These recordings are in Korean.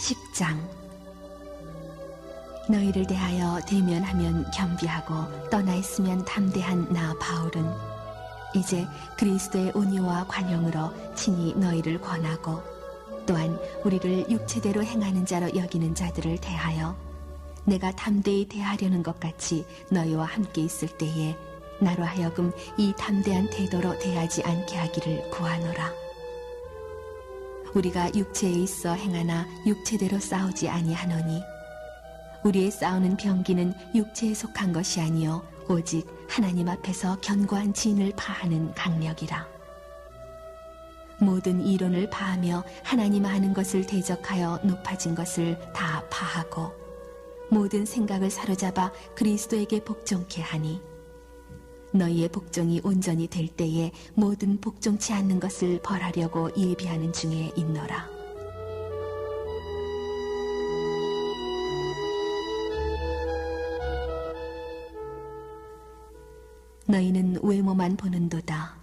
10장 너희를 대하여 대면하면 겸비하고 떠나 있으면 담대한 나 바울은 이제 그리스도의 온유와 관용으로 친히 너희를 권하고 또한 우리를 육체대로 행하는 자로 여기는 자들을 대하여 내가 담대히 대하려는 것 같이 너희와 함께 있을 때에 나로 하여금 이 담대한 태도로 대하지 않게 하기를 구하노라. 우리가 육체에 있어 행하나 육체대로 싸우지 아니하노니. 우리의 싸우는 병기는 육체에 속한 것이 아니요 오직 하나님 앞에서 견고한 진을 파하는 강력이라. 모든 이론을 파하며 하나님 아는 것을 대적하여 높아진 것을 다 파하고 모든 생각을 사로잡아 그리스도에게 복종케 하니 너희의 복종이 온전히 될 때에 모든 복종치 않는 것을 벌하려고 예비하는 중에 있노라. 너희는 외모만 보는도다.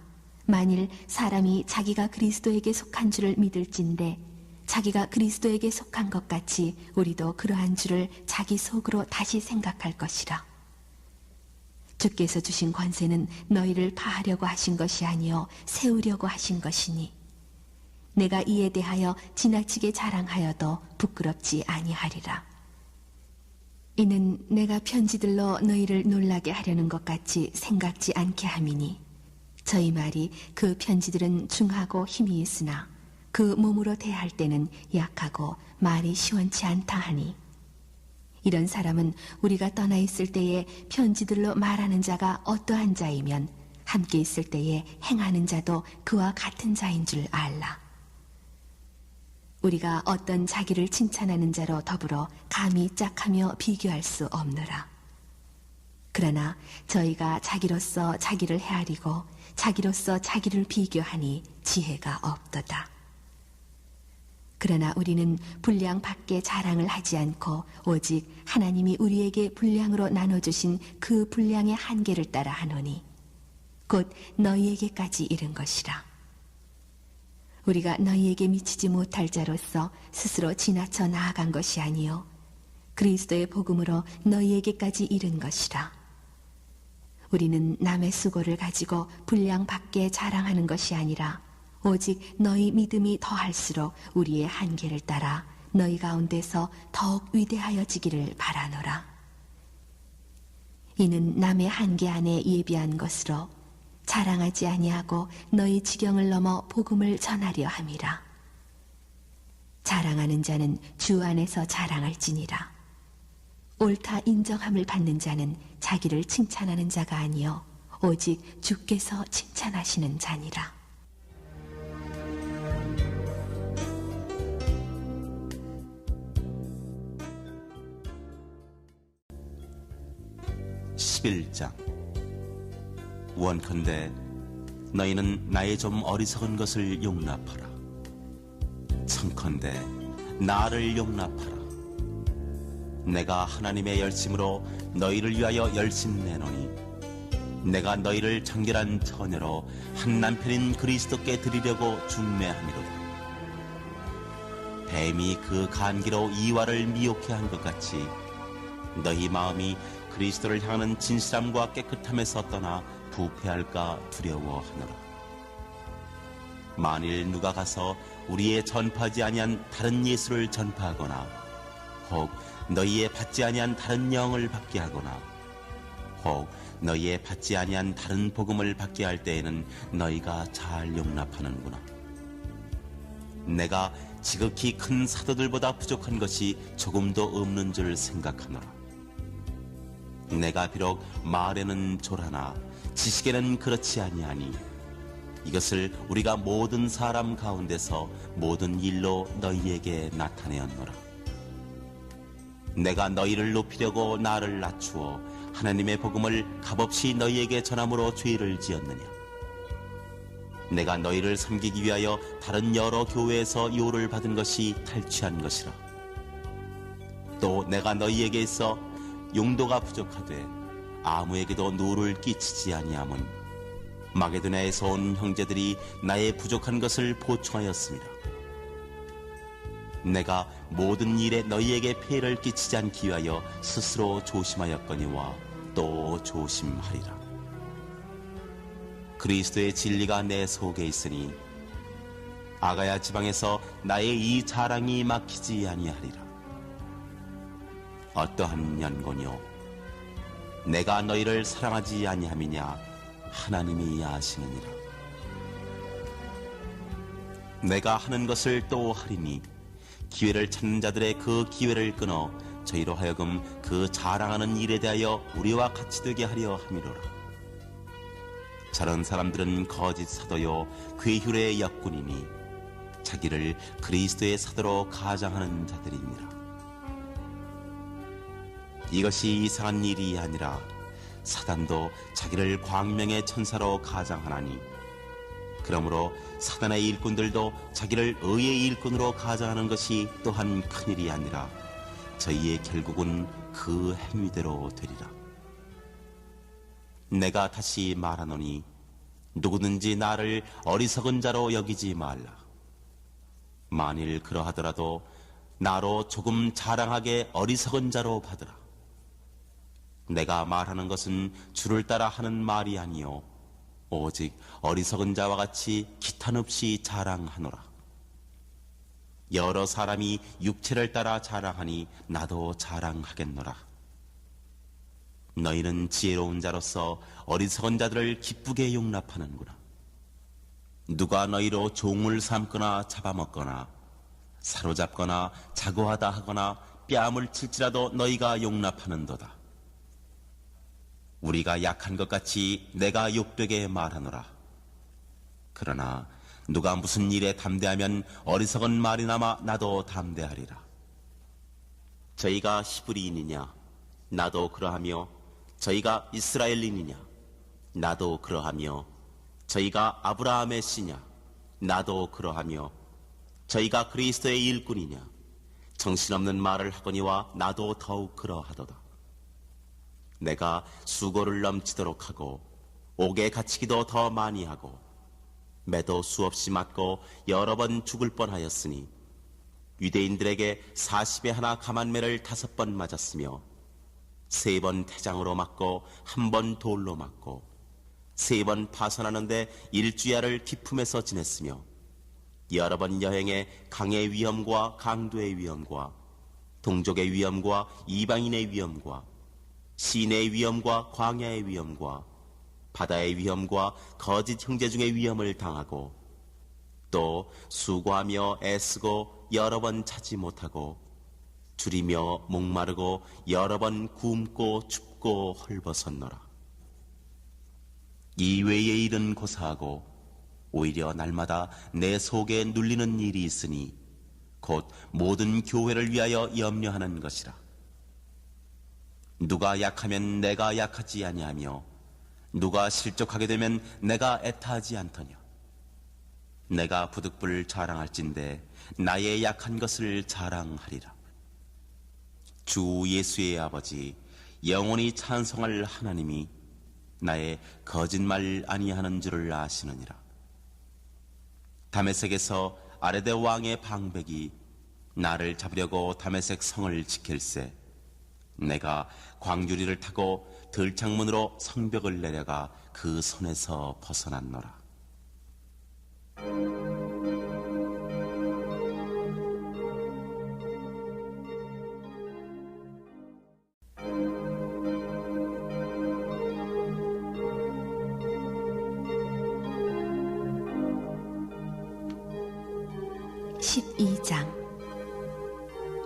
만일 사람이 자기가 그리스도에게 속한 줄을 믿을진데 자기가 그리스도에게 속한 것 같이 우리도 그러한 줄을 자기 속으로 다시 생각할 것이라. 주께서 주신 권세는 너희를 파하려고 하신 것이 아니요 세우려고 하신 것이니 내가 이에 대하여 지나치게 자랑하여도 부끄럽지 아니하리라. 이는 내가 편지들로 너희를 놀라게 하려는 것 같이 생각지 않게 함이니 저희 말이 그 편지들은 중하고 힘이 있으나 그 몸으로 대할 때는 약하고 말이 시원치 않다 하니 이런 사람은 우리가 떠나 있을 때에 편지들로 말하는 자가 어떠한 자이면 함께 있을 때에 행하는 자도 그와 같은 자인 줄 알라. 우리가 어떤 자기를 칭찬하는 자로 더불어 감히 짝하며 비교할 수 없느라. 그러나 저희가 자기로서 자기를 헤아리고 자기로서 자기를 비교하니 지혜가 없도다. 그러나 우리는 분량 밖에 자랑을 하지 않고 오직 하나님이 우리에게 분량으로 나눠주신 그 분량의 한계를 따라 하노니 곧 너희에게까지 이른 것이라. 우리가 너희에게 미치지 못할 자로서 스스로 지나쳐 나아간 것이 아니요 그리스도의 복음으로 너희에게까지 이른 것이라. 우리는 남의 수고를 가지고 분량 밖에 자랑하는 것이 아니라 오직 너희 믿음이 더할수록 우리의 한계를 따라 너희 가운데서 더욱 위대하여지기를 바라노라. 이는 남의 한계 안에 예비한 것으로 자랑하지 아니하고 너희 지경을 넘어 복음을 전하려 함이라. 자랑하는 자는 주 안에서 자랑할지니라. 옳다 인정함을 받는 자는 자기를 칭찬하는 자가 아니요 오직 주께서 칭찬하시는 자니라. 십일장 원컨대 너희는 나의 좀 어리석은 것을 용납하라. 청컨대 나를 용납하라. 내가 하나님의 열심으로 너희를 위하여 열심 내노니 내가 너희를 정결한 처녀로 한 남편인 그리스도께 드리려고 중매함이로다. 뱀이 그 간기로 이와를 미혹해 한 것 같이 너희 마음이 그리스도를 향하는 진실함과 깨끗함에서 떠나 부패할까 두려워하노라. 만일 누가 가서 우리의 전파하지 아니한 다른 예수를 전파하거나 혹 너희의 받지 아니한 다른 영을 받게 하거나 혹 너희의 받지 아니한 다른 복음을 받게 할 때에는 너희가 잘 용납하는구나. 내가 지극히 큰 사도들보다 부족한 것이 조금도 없는 줄 생각하노라. 내가 비록 말에는 졸하나 지식에는 그렇지 아니하니 이것을 우리가 모든 사람 가운데서 모든 일로 너희에게 나타내었노라. 내가 너희를 높이려고 나를 낮추어 하나님의 복음을 값없이 너희에게 전함으로 죄를 지었느냐? 내가 너희를 섬기기 위하여 다른 여러 교회에서 요를 받은 것이 탈취한 것이라. 또 내가 너희에게 있어 용도가 부족하되 아무에게도 누를 끼치지 아니함은 마게도냐에서 온 형제들이 나의 부족한 것을 보충하였습니다. 내가 모든 일에 너희에게 폐를 끼치지 않기 위하여 스스로 조심하였거니와 또 조심하리라. 그리스도의 진리가 내 속에 있으니 아가야 지방에서 나의 이 자랑이 막히지 아니하리라. 어떠한 연고뇨 내가 너희를 사랑하지 아니함이냐 하나님이 아시느니라. 내가 하는 것을 또 하리니 기회를 찾는 자들의 그 기회를 끊어 저희로 하여금 그 자랑하는 일에 대하여 우리와 같이 되게 하려 함이로라. 저런 사람들은 거짓 사도요 괴휼의 역군이니 자기를 그리스도의 사도로 가장하는 자들이니라. 이것이 이상한 일이 아니라 사단도 자기를 광명의 천사로 가장하나니 그러므로 사단의 일꾼들도 자기를 의의 일꾼으로 가장하는 것이 또한 큰일이 아니라 저희의 결국은 그 행위대로 되리라. 내가 다시 말하노니 누구든지 나를 어리석은 자로 여기지 말라. 만일 그러하더라도 나로 조금 자랑하게 어리석은 자로 받으라. 내가 말하는 것은 주를 따라 하는 말이 아니요 오직 어리석은 자와 같이 기탄 없이 자랑하노라. 여러 사람이 육체를 따라 자랑하니 나도 자랑하겠노라. 너희는 지혜로운 자로서 어리석은 자들을 기쁘게 용납하는구나. 누가 너희로 종을 삼거나 잡아먹거나 사로잡거나 자고하다 하거나 뺨을 칠지라도 너희가 용납하는도다. 우리가 약한 것 같이 내가 욕되게 말하노라. 그러나 누가 무슨 일에 담대하면 어리석은 말이나마 나도 담대하리라. 저희가 히브리인이냐? 나도 그러하며 저희가 이스라엘인이냐? 나도 그러하며 저희가 아브라함의 씨냐? 나도 그러하며 저희가 그리스도의 일꾼이냐? 정신없는 말을 하거니와 나도 더욱 그러하도다. 내가 수고를 넘치도록 하고 옥에 갇히기도 더 많이 하고 매도 수없이 맞고 여러 번 죽을 뻔하였으니 유대인들에게 40에 하나 가만매를 다섯 번 맞았으며 세 번 태장으로 맞고 한 번 돌로 맞고 세 번 파선하는데 일주야를 기품에서 지냈으며 여러 번 여행에 강의 위험과 강도의 위험과 동족의 위험과 이방인의 위험과 시내의 위험과 광야의 위험과 바다의 위험과 거짓 형제 중의 위험을 당하고 또 수고하며 애쓰고 여러 번 찾지 못하고 줄이며 목마르고 여러 번 굶고 춥고 헐벗었노라. 이 외의 일은 고사하고 오히려 날마다 내 속에 눌리는 일이 있으니 곧 모든 교회를 위하여 염려하는 것이라. 누가 약하면 내가 약하지 아니하며 누가 실족하게 되면 내가 애타하지 않더냐. 내가 부득불 자랑할진대 나의 약한 것을 자랑하리라. 주 예수의 아버지 영원히 찬송할 하나님이 나의 거짓말 아니하는 줄을 아시느니라. 다메섹에서 아레데 왕의 방백이 나를 잡으려고 다메섹 성을 지킬세. 내가 광주리를 타고 들창문으로 성벽을 내려가 그 손에서 벗어났노라. 십이 장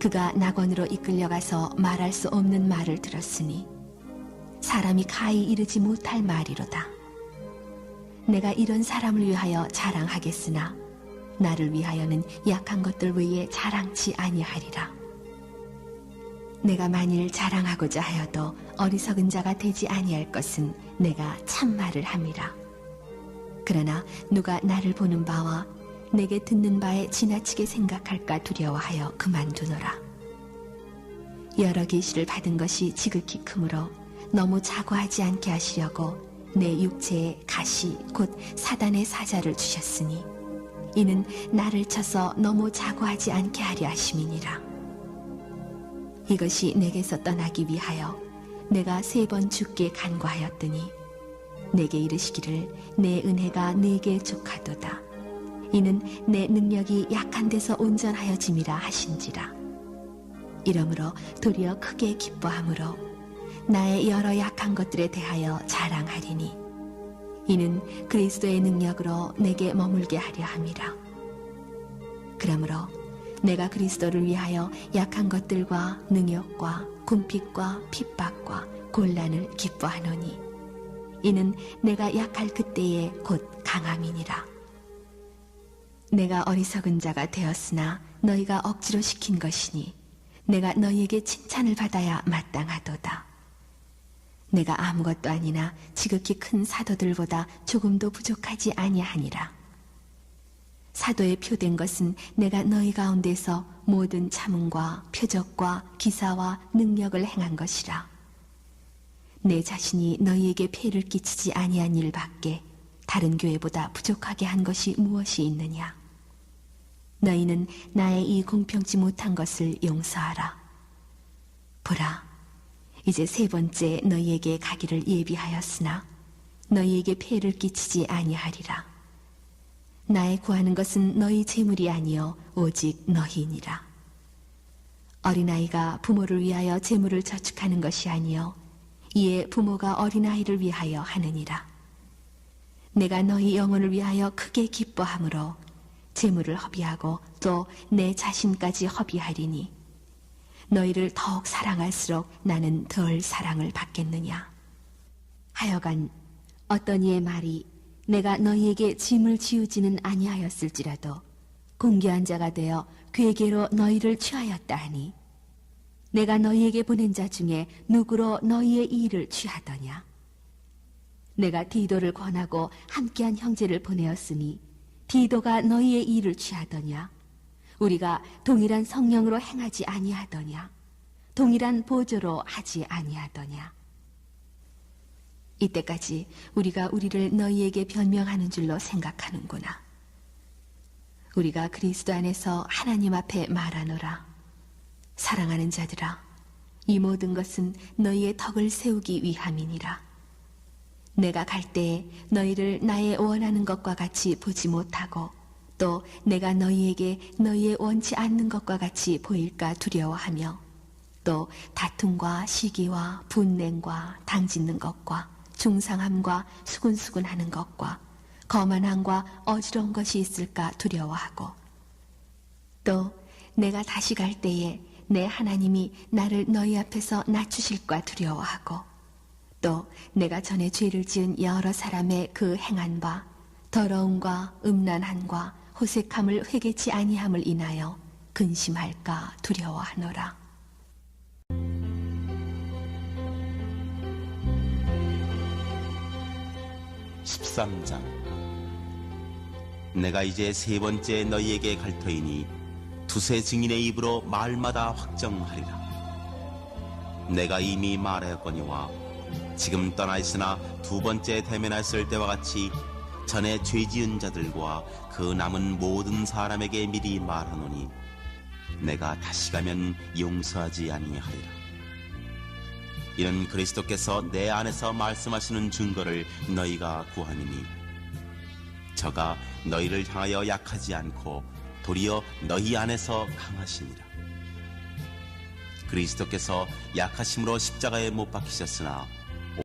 그가 낙원으로 이끌려가서 말할 수 없는 말을 들었으니 사람이 가히 이르지 못할 말이로다. 내가 이런 사람을 위하여 자랑하겠으나 나를 위하여는 약한 것들 외에 자랑치 아니하리라. 내가 만일 자랑하고자 하여도 어리석은 자가 되지 아니할 것은 내가 참말을 함이라. 그러나 누가 나를 보는 바와 내게 듣는 바에 지나치게 생각할까 두려워하여 그만두노라. 여러 계시를 받은 것이 지극히 크므로 너무 자고하지 않게 하시려고 내 육체에 가시 곧 사단의 사자를 주셨으니 이는 나를 쳐서 너무 자고하지 않게 하려 하심이니라. 이것이 내게서 떠나기 위하여 내가 세 번 죽게 간과하였더니 내게 이르시기를 내 은혜가 내게 족하도다. 이는 내 능력이 약한 데서 온전하여짐이라 하신지라. 이러므로 도리어 크게 기뻐함으로 나의 여러 약한 것들에 대하여 자랑하리니 이는 그리스도의 능력으로 내게 머물게 하려 함이라. 그러므로 내가 그리스도를 위하여 약한 것들과 능욕과 궁핍과 핍박과 곤란을 기뻐하노니 이는 내가 약할 그때에 곧 강함이니라. 내가 어리석은 자가 되었으나 너희가 억지로 시킨 것이니 내가 너희에게 칭찬을 받아야 마땅하도다. 내가 아무것도 아니나 지극히 큰 사도들보다 조금도 부족하지 아니하니라. 사도에 표된 것은 내가 너희 가운데서 모든 참음과 표적과 기사와 능력을 행한 것이라. 내 자신이 너희에게 폐를 끼치지 아니한 일밖에 다른 교회보다 부족하게 한 것이 무엇이 있느냐? 너희는 나의 이 공평치 못한 것을 용서하라. 보라, 이제 세 번째 너희에게 가기를 예비하였으나 너희에게 폐를 끼치지 아니하리라. 나의 구하는 것은 너희 재물이 아니요 오직 너희니라. 어린아이가 부모를 위하여 재물을 저축하는 것이 아니요 이에 부모가 어린아이를 위하여 하느니라. 내가 너희 영혼을 위하여 크게 기뻐함으로 재물을 허비하고 또 내 자신까지 허비하리니 너희를 더욱 사랑할수록 나는 덜 사랑을 받겠느냐. 하여간 어떤 이의 말이 내가 너희에게 짐을 지우지는 아니하였을지라도 공개한 자가 되어 괴계로 너희를 취하였다 하니 내가 너희에게 보낸 자 중에 누구로 너희의 일을 취하더냐 내가 디도를 권하고 함께한 형제를 보내었으니 디도가 너희의 일을 취하더냐 우리가 동일한 성령으로 행하지 아니하더냐 동일한 보조로 하지 아니하더냐 이때까지 우리가 우리를 너희에게 변명하는 줄로 생각하는구나. 우리가 그리스도 안에서 하나님 앞에 말하노라. 사랑하는 자들아, 이 모든 것은 너희의 덕을 세우기 위함이니라. 내가 갈 때에 너희를 나의 원하는 것과 같이 보지 못하고 또 내가 너희에게 너희의 원치 않는 것과 같이 보일까 두려워하며 또 다툼과 시기와 분냉과 당짓는 것과 중상함과 수군수군하는 것과 거만함과 어지러운 것이 있을까 두려워하고 또 내가 다시 갈 때에 내 하나님이 나를 너희 앞에서 낮추실까 두려워하고 또 내가 전에 죄를 지은 여러 사람의 그바 더러움과 음란함과 호색함을 회개치 아니함을 인하여 근심할까 두려워하노라. 13장 내가 이제 세 번째 너희에게 갈 터이니 두세 증인의 입으로 말마다 확정하리라 내가 이미 말하였거니와 지금 떠나 있으나 두 번째 대면했을 때와 같이 전에 죄 지은 자들과 그 남은 모든 사람에게 미리 말하노니 내가 다시 가면 용서하지 아니하리라. 이는 그리스도께서 내 안에서 말씀하시는 증거를 너희가 구하니니 저가 너희를 향하여 약하지 않고 도리어 너희 안에서 강하시니라. 그리스도께서 약하심으로 십자가에 못 박히셨으나